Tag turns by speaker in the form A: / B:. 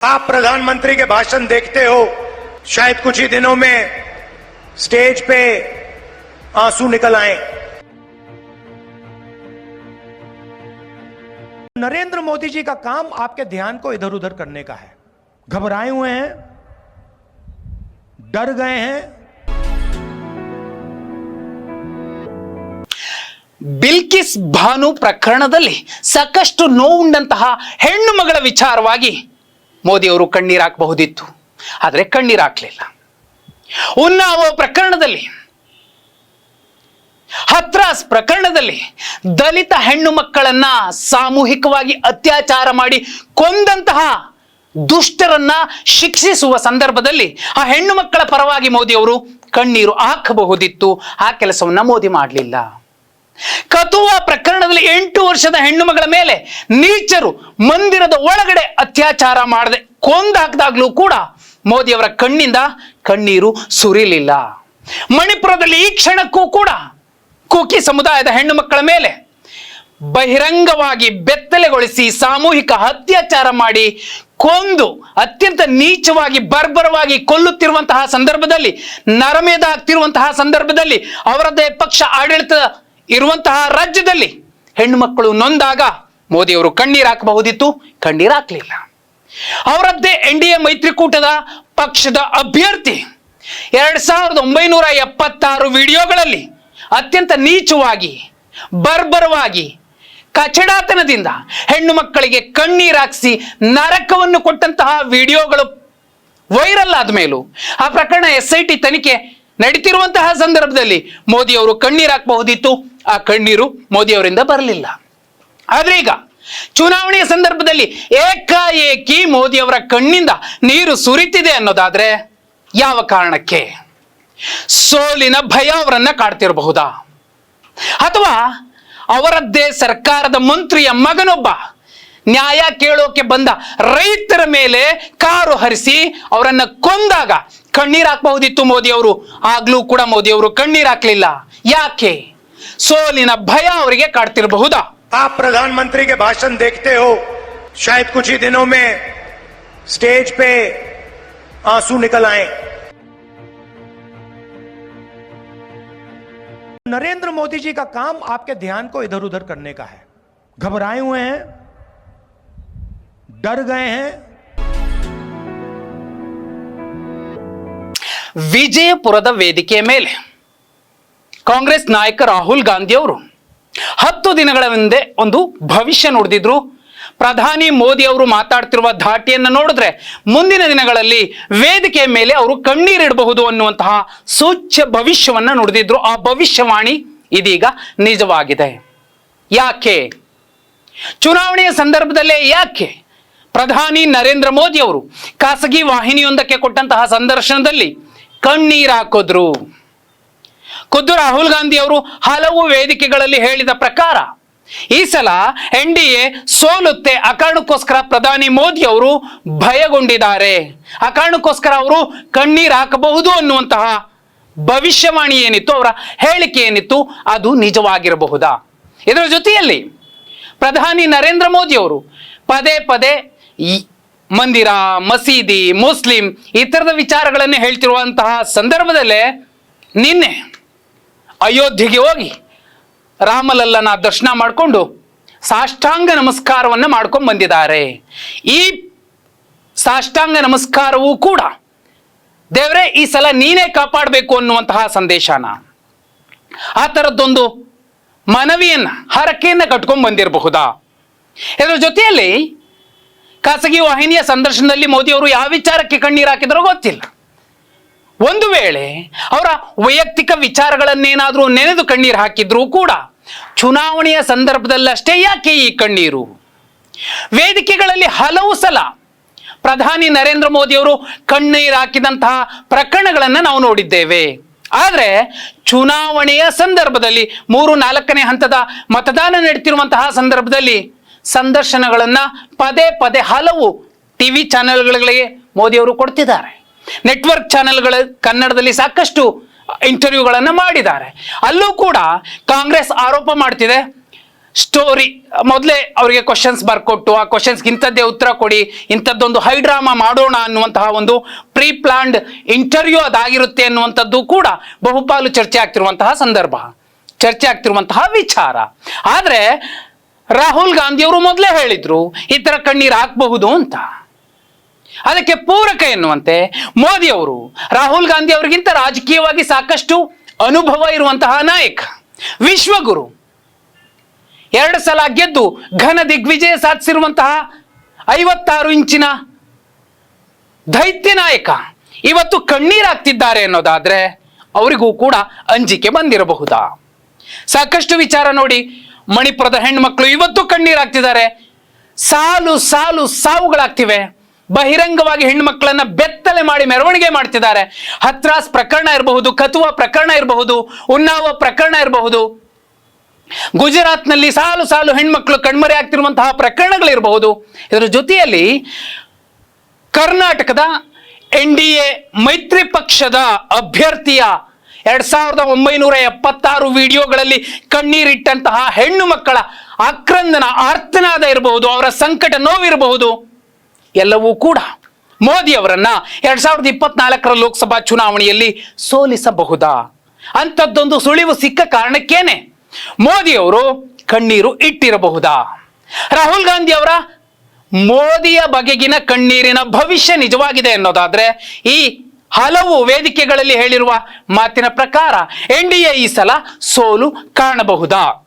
A: आप प्रधानमंत्री के भाषण देखते हो शायद कुछ ही दिनों में स्टेज पे आंसू निकल आए नरेंद्र मोदी जी का काम आपके ध्यान को इधर उधर करने का है घबराए हुए हैं डर गए हैं
B: ಬಿಲ್ಕಿಸ್ ಭಾನು ಪ್ರಕರಣದಲ್ಲಿ ಸಾಕಷ್ಟು ನೋವುಂಡಂತಹ ಹೆಣ್ಣು ಮಗಳ ವಿಚಾರವಾಗಿ ಮೋದಿಯವರು ಕಣ್ಣೀರಾಕಬಹುದಿತ್ತು ಆದರೆ ಕಣ್ಣೀರಾಕ್ಲಿಲ್ಲ ಉನ್ನಾವ ಪ್ರಕರಣದಲ್ಲಿ, ಹತ್ರಾಸ್ ಪ್ರಕರಣದಲ್ಲಿ ದಲಿತ ಹೆಣ್ಣು ಮಕ್ಕಳನ್ನ ಸಾಮೂಹಿಕವಾಗಿ ಅತ್ಯಾಚಾರ ಮಾಡಿ ಕೊಂದಂತಹ ದುಷ್ಟರನ್ನ ಶಿಕ್ಷಿಸುವ ಸಂದರ್ಭದಲ್ಲಿ ಆ ಹೆಣ್ಣು ಮಕ್ಕಳ ಪರವಾಗಿ ಮೋದಿಯವರು ಕಣ್ಣೀರು ಹಾಕಬಹುದಿತ್ತು. ಆ ಕೆಲಸವನ್ನ ಮೋದಿ ಮಾಡಲಿಲ್ಲ. ಕತುವಾ ಪ್ರಕರಣದಲ್ಲಿ ಎಂಟು ವರ್ಷದ ಹೆಣ್ಣು ಮಗಳ ಮೇಲೆ ನೀಚರು ಮಂದಿರದ ಒಳಗಡೆ ಅತ್ಯಾಚಾರ ಮಾಡದೆ ಕೊಂದು ಹಾಕಿದಾಗ್ಲೂ ಕೂಡ ಮೋದಿಯವರ ಕಣ್ಣಿಂದ ಕಣ್ಣೀರು ಸುರಿಲಿಲ್ಲ. ಮಣಿಪುರದಲ್ಲಿ ಈ ಕ್ಷಣಕ್ಕೂ ಕೂಡ ಕುಕಿ ಸಮುದಾಯದ ಹೆಣ್ಣು ಮಕ್ಕಳ ಮೇಲೆ ಬಹಿರಂಗವಾಗಿ ಬೆತ್ತಲೆಗೊಳಿಸಿ ಸಾಮೂಹಿಕ ಅತ್ಯಾಚಾರ ಮಾಡಿ ಕೊಂದು ಅತ್ಯಂತ ನೀಚವಾಗಿ ಬರ್ಬರವಾಗಿ ಕೊಲ್ಲುತ್ತಿರುವಂತಹ ಸಂದರ್ಭದಲ್ಲಿ ನರಮೇಧ ಆಗ್ತಿರುವಂತಹ ಸಂದರ್ಭದಲ್ಲಿ ಅವರದೇ ಪಕ್ಷ ಆಡಳಿತ ಇರುವಂತಹ ರಾಜ್ಯದಲ್ಲಿ ಹೆಣ್ಣು ಮಕ್ಕಳು ನೊಂದಾಗ ಮೋದಿಯವರು ಕಣ್ಣೀರು ಹಾಕಬಹುದಿತ್ತು, ಕಣ್ಣೀರು ಹಾಕಲಿಲ್ಲ. ಅವರದ್ದೇ ಎನ್ ಡಿ ಎ ಮೈತ್ರಿಕೂಟದ ಪಕ್ಷದ ಅಭ್ಯರ್ಥಿ. ಎರಡ್ ಸಾವಿರದ ಒಂಬೈನೂರ ಎಪ್ಪತ್ತಾರು ವಿಡಿಯೋಗಳಲ್ಲಿ ಅತ್ಯಂತ ನೀಚವಾಗಿ, ಬರ್ಬರವಾಗಿ, ಕಚಡಾತನದಿಂದ ಹೆಣ್ಣು ಮಕ್ಕಳಿಗೆ ಕಣ್ಣೀರಾಕ್ಸಿ ನರಕವನ್ನು ಕೊಟ್ಟಂತಹ ವಿಡಿಯೋಗಳು ವೈರಲ್ ಆದ ಮೇಲೂ ಆ ಪ್ರಕರಣ ಎಸ್ ಐ ಟಿ ತನಿಖೆ ನಡೀತಿರುವಂತಹ ಸಂದರ್ಭದಲ್ಲಿ ಮೋದಿಯವರು ಕಣ್ಣೀರು ಹಾಕಬಹುದಿತ್ತು. ಆ ಕಣ್ಣೀರು ಮೋದಿಯವರಿಂದ ಬರಲಿಲ್ಲ. ಆದ್ರೆ ಈಗ ಚುನಾವಣೆಯ ಸಂದರ್ಭದಲ್ಲಿ ಏಕಾಏಕಿ ಮೋದಿಯವರ ಕಣ್ಣಿಂದ ನೀರು ಸುರಿತಿದೆ ಅನ್ನೋದಾದ್ರೆ ಯಾವ ಕಾರಣಕ್ಕೆ? ಸೋಲಿನ ಭಯ ಅವರನ್ನ ಕಾಡ್ತಿರಬಹುದಾ? ಅಥವಾ ಅವರದ್ದೇ ಸರ್ಕಾರದ ಮಂತ್ರಿಯ ಮಗನೊಬ್ಬ ನ್ಯಾಯ ಕೇಳೋಕೆ ಬಂದ ರೈತರ ಮೇಲೆ ಕಾರು ಹರಿಸಿ ಅವರನ್ನ ಕೊಂದಾಗ ಕಣ್ಣೀರ್ ಹಾಕಬಹುದಿತ್ತು ಮೋದಿ ಅವರು ಆಗ್ಲೂ ಕೂಡ ಮೋದಿ ಅವರು ಕಣ್ಣೀರ್ ಹಾಕ್ಲಿಲ್ಲ ಯಾಕೆ ಸೋಲಿನ ಭಯ ಅವರಿಗೆ ಕಾಡ್ತಿರಬಹುದಾ
A: आप प्रधानमंत्री के भाषण देखते हो शायद कुछ ही दिनों में स्टेज पे आंसू निकल आए नरेंद्र मोदी जी का काम आपके ध्यान को इधर उधर करने का है घबराए हुए हैं डर गए हैं
B: ವಿಜಯಪುರದ ವೇದಿಕೆಯ ಮೇಲೆ ಕಾಂಗ್ರೆಸ್ ನಾಯಕ ರಾಹುಲ್ ಗಾಂಧಿ ಅವರು ಹತ್ತು ದಿನಗಳ ಹಿಂದೆ ಒಂದು ಭವಿಷ್ಯ ನುಡಿದಿದ್ರು ಪ್ರಧಾನಿ ಮೋದಿ ಅವರು ಮಾತಾಡ್ತಿರುವ ಧಾಟಿಯನ್ನು ನೋಡಿದ್ರೆ ಮುಂದಿನ ದಿನಗಳಲ್ಲಿ ವೇದಿಕೆಯ ಮೇಲೆ ಅವರು ಕಣ್ಣೀರಿಡಬಹುದು ಅನ್ನುವಂತಹ ಸೂಚ್ಯ ಭವಿಷ್ಯವನ್ನ ನುಡಿದಿದ್ರು ಆ ಭವಿಷ್ಯವಾಣಿ ಇದೀಗ ನಿಜವಾಗಿದೆ ಯಾಕೆ ಚುನಾವಣೆಯ ಸಂದರ್ಭದಲ್ಲೇ ಯಾಕೆ ಪ್ರಧಾನಿ ನರೇಂದ್ರ ಮೋದಿ ಅವರು ಖಾಸಗಿ ವಾಹಿನಿಯೊಂದಕ್ಕೆ ಕೊಟ್ಟಂತಹ ಸಂದರ್ಶನದಲ್ಲಿ ಕಣ್ಣೀರು ಹಾಕಿದ್ರು. ಖುದ್ದು ರಾಹುಲ್ ಗಾಂಧಿ ಅವರು ಹಲವು ವೇದಿಕೆಗಳಲ್ಲಿ ಹೇಳಿದ ಪ್ರಕಾರ, ಈ ಸಲ ಎನ್ ಡಿ ಎ ಸೋಲುತ್ತೆ ಅಕಾರಣಕ್ಕೋಸ್ಕರ ಕಾರಣಕ್ಕೋಸ್ಕರ ಪ್ರಧಾನಿ ಮೋದಿ ಅವರು ಭಯಗೊಂಡಿದ್ದಾರೆ. ಆ ಕಾರಣಕ್ಕೋಸ್ಕರ ಅವರು ಕಣ್ಣೀರು ಹಾಕಬಹುದು ಅನ್ನುವಂತಹ ಭವಿಷ್ಯವಾಣಿ ಏನಿತ್ತು, ಅವರ ಹೇಳಿಕೆ ಏನಿತ್ತು, ಅದು ನಿಜವಾಗಿರಬಹುದಾ? ಇದರ ಜೊತೆಯಲ್ಲಿ ಪ್ರಧಾನಿ ನರೇಂದ್ರ ಮೋದಿ ಅವರು ಪದೇ ಪದೇ ಮಂದಿರ, ಮಸೀದಿ, ಮುಸ್ಲಿಂ ಈ ಥರದ ವಿಚಾರಗಳನ್ನು ಹೇಳ್ತಿರುವಂತಹ ಸಂದರ್ಭದಲ್ಲೇ ನಿನ್ನೆ ಅಯೋಧ್ಯೆಗೆ ಹೋಗಿ ರಾಮಲಲ್ಲನ ದರ್ಶನ ಮಾಡಿಕೊಂಡು ಸಾಷ್ಟಾಂಗ ನಮಸ್ಕಾರವನ್ನು ಮಾಡ್ಕೊಂಡು ಬಂದಿದ್ದಾರೆ. ಈ ಸಾಷ್ಟಾಂಗ ನಮಸ್ಕಾರವೂ ಕೂಡ ದೇವರೇ, ಈ ಸಲ ನೀನೇ ಕಾಪಾಡಬೇಕು ಅನ್ನುವಂತಹ ಸಂದೇಶನ. ಆ ಥರದ್ದೊಂದು ಮನವಿಯನ್ನು, ಹರಕೆಯನ್ನು ಕಟ್ಕೊಂಡು ಬಂದಿರಬಹುದಾ? ಇದರ ಜೊತೆಯಲ್ಲಿ ಖಾಸಗಿ ವಾಹಿನಿಯ ಸಂದರ್ಶನದಲ್ಲಿ ಮೋದಿ ಅವರು ಯಾವ ವಿಚಾರಕ್ಕೆ ಕಣ್ಣೀರು ಹಾಕಿದ್ರೋ ಗೊತ್ತಿಲ್ಲ. ಒಂದು ವೇಳೆ ಅವರ ವೈಯಕ್ತಿಕ ವಿಚಾರಗಳನ್ನೇನಾದರೂ ನೆನೆದು ಕಣ್ಣೀರು ಹಾಕಿದ್ರೂ ಕೂಡ ಚುನಾವಣೆಯ ಸಂದರ್ಭದಲ್ಲಷ್ಟೇ ಯಾಕೆ ಈ ಕಣ್ಣೀರು? ವೇದಿಕೆಗಳಲ್ಲಿ ಹಲವು ಸಲ ಪ್ರಧಾನಿ ನರೇಂದ್ರ ಮೋದಿ ಅವರು ಕಣ್ಣೀರು ಹಾಕಿದಂತಹ ಪ್ರಕರಣಗಳನ್ನು ನಾವು ನೋಡಿದ್ದೇವೆ. ಆದರೆ ಚುನಾವಣೆಯ ಸಂದರ್ಭದಲ್ಲಿ ಮೂರು ನಾಲ್ಕನೇ ಹಂತದ ಮತದಾನ ನಡೀತಿರುವಂತಹ ಸಂದರ್ಭದಲ್ಲಿ ಸಂದರ್ಶನಗಳನ್ನ ಪದೇ ಪದೇ ಹಲವು ಟಿವಿ ಚಾನೆಲ್ಗಳಿಗೆ ಮೋದಿಯವರು ಕೊಡ್ತಿದ್ದಾರೆ. ನೆಟ್ವರ್ಕ್ ಚಾನೆಲ್ಗಳ ಕನ್ನಡದಲ್ಲಿ ಸಾಕಷ್ಟು ಇಂಟರ್ವ್ಯೂಗಳನ್ನು ಮಾಡಿದ್ದಾರೆ. ಅಲ್ಲೂ ಕೂಡ ಕಾಂಗ್ರೆಸ್ ಆರೋಪ ಮಾಡ್ತಿದೆ. ಸ್ಟೋರಿ ಮೊದಲೇ ಅವರಿಗೆ ಕ್ವಶನ್ಸ್ ಬರ್ಕೊಟ್ಟು, ಆ ಕ್ವಶನ್ಸ್ಗೆ ಇಂಥದ್ದೇ ಉತ್ತರ ಕೊಡಿ, ಇಂಥದ್ದೊಂದು ಹೈಡ್ರಾಮಾ ಮಾಡೋಣ ಅನ್ನುವಂತಹ ಒಂದು ಪ್ರೀ ಪ್ಲಾನ್ಡ್ ಇಂಟರ್ವ್ಯೂ ಅದಾಗಿರುತ್ತೆ ಅನ್ನುವಂಥದ್ದು ಕೂಡ ಬಹುಪಾಲು ಚರ್ಚೆ ಆಗ್ತಿರುವಂತಹ ಸಂದರ್ಭ, ಚರ್ಚೆ ಆಗ್ತಿರುವಂತಹ ವಿಚಾರ. ಆದರೆ ರಾಹುಲ್ ಗಾಂಧಿಯವರು ಮೊದಲೇ ಹೇಳಿದ್ರು, ಈ ಥರ ಕಣ್ಣೀರು ಹಾಕಬಹುದು ಅಂತ. ಅದಕ್ಕೆ ಪೂರಕ ಎನ್ನುವಂತೆ ಮೋದಿ ಅವರು, ರಾಹುಲ್ ಗಾಂಧಿ ಅವರಿಗಿಂತ ರಾಜಕೀಯವಾಗಿ ಸಾಕಷ್ಟು ಅನುಭವ ಇರುವಂತಹ ನಾಯಕ, ವಿಶ್ವಗುರು. ಎರಡು ಸಲ ಗೆದ್ದು ಘನ ದಿಗ್ವಿಜಯ ಸಾಧಿಸಿರುವಂತಹ ಐವತ್ತಾರು ಇಂಚಿನ ದೈತ್ಯ ನಾಯಕ ಇವತ್ತು ಕಣ್ಣೀರಾಗ್ತಿದ್ದಾರೆ ಅನ್ನೋದಾದ್ರೆ ಅವರಿಗೂ ಕೂಡ ಅಂಜಿಕೆ ಬಂದಿರಬಹುದಾ? ಸಾಕಷ್ಟು ವಿಚಾರ ನೋಡಿ ಮಣಿಪುರದ ಹೆಣ್ಮಕ್ಳು ಇವತ್ತು ಕಣ್ಣೀರಾಗ್ತಿದ್ದಾರೆ. ಸಾಲು ಸಾಲು ಸಾವುಗಳಾಗ್ತಿವೆ. ಬಹಿರಂಗವಾಗಿ ಹೆಣ್ಮಕ್ಳನ್ನ ಬೆತ್ತಲೆ ಮಾಡಿ ಮೆರವಣಿಗೆ ಮಾಡ್ತಿದ್ದಾರೆ. ಹತ್ರಾಸ್ ಪ್ರಕರಣ ಇರಬಹುದು, ಕತುವ ಪ್ರಕರಣ ಇರಬಹುದು, ಉನ್ನಾವ ಪ್ರಕರಣ ಇರಬಹುದು. ಗುಜರಾತ್ನಲ್ಲಿ ಸಾಲು ಸಾಲು ಹೆಣ್ಮಕ್ಳು ಕಣ್ಮರೆ ಆಗ್ತಿರುವಂತಹ ಪ್ರಕರಣಗಳಿರಬಹುದು. ಇದರ ಜೊತೆಯಲ್ಲಿ ಕರ್ನಾಟಕದ ಎನ್ ಡಿ ಎ ಮೈತ್ರಿ ಪಕ್ಷದ ಅಭ್ಯರ್ಥಿಯ ಎರಡ್ ಸಾವಿರದ ಒಂಬೈನೂರ ಎಪ್ಪತ್ತಾರು ವಿಡಿಯೋಗಳಲ್ಲಿ ಕಣ್ಣೀರಿಟ್ಟಂತಹ ಹೆಣ್ಣು ಮಕ್ಕಳ ಆಕ್ರಂದನ ಆರ್ತನಾದ ಇರಬಹುದು, ಅವರ ಸಂಕಟ ನೋವಿರಬಹುದು, ಎಲ್ಲವೂ ಕೂಡ ಮೋದಿ ಅವರನ್ನ ಎರಡ್ ಸಾವಿರದ ಇಪ್ಪತ್ನಾಲ್ಕರ ಲೋಕಸಭಾ ಚುನಾವಣೆಯಲ್ಲಿ ಸೋಲಿಸಬಹುದಾ? ಅಂಥದ್ದೊಂದು ಸುಳಿವು ಸಿಕ್ಕ ಕಾರಣಕ್ಕೇನೆ ಮೋದಿಯವರು ಕಣ್ಣೀರು ಇಟ್ಟಿರಬಹುದಾ? ರಾಹುಲ್ ಗಾಂಧಿ ಅವರ ಮೋದಿಯ ಬಗೆಗಿನ ಕಣ್ಣೀರಿನ ಭವಿಷ್ಯ ನಿಜವಾಗಿದೆ ಅನ್ನೋದಾದ್ರೆ ಈ ಹಲವು ವೇದಿಕೆಗಳಲ್ಲಿ ಹೇಳಿರುವ ಮಾತಿನ ಪ್ರಕಾರ ಎನ್ ಡಿ ಈ ಸಲ ಸೋಲು ಕಾಣಬಹುದಾ?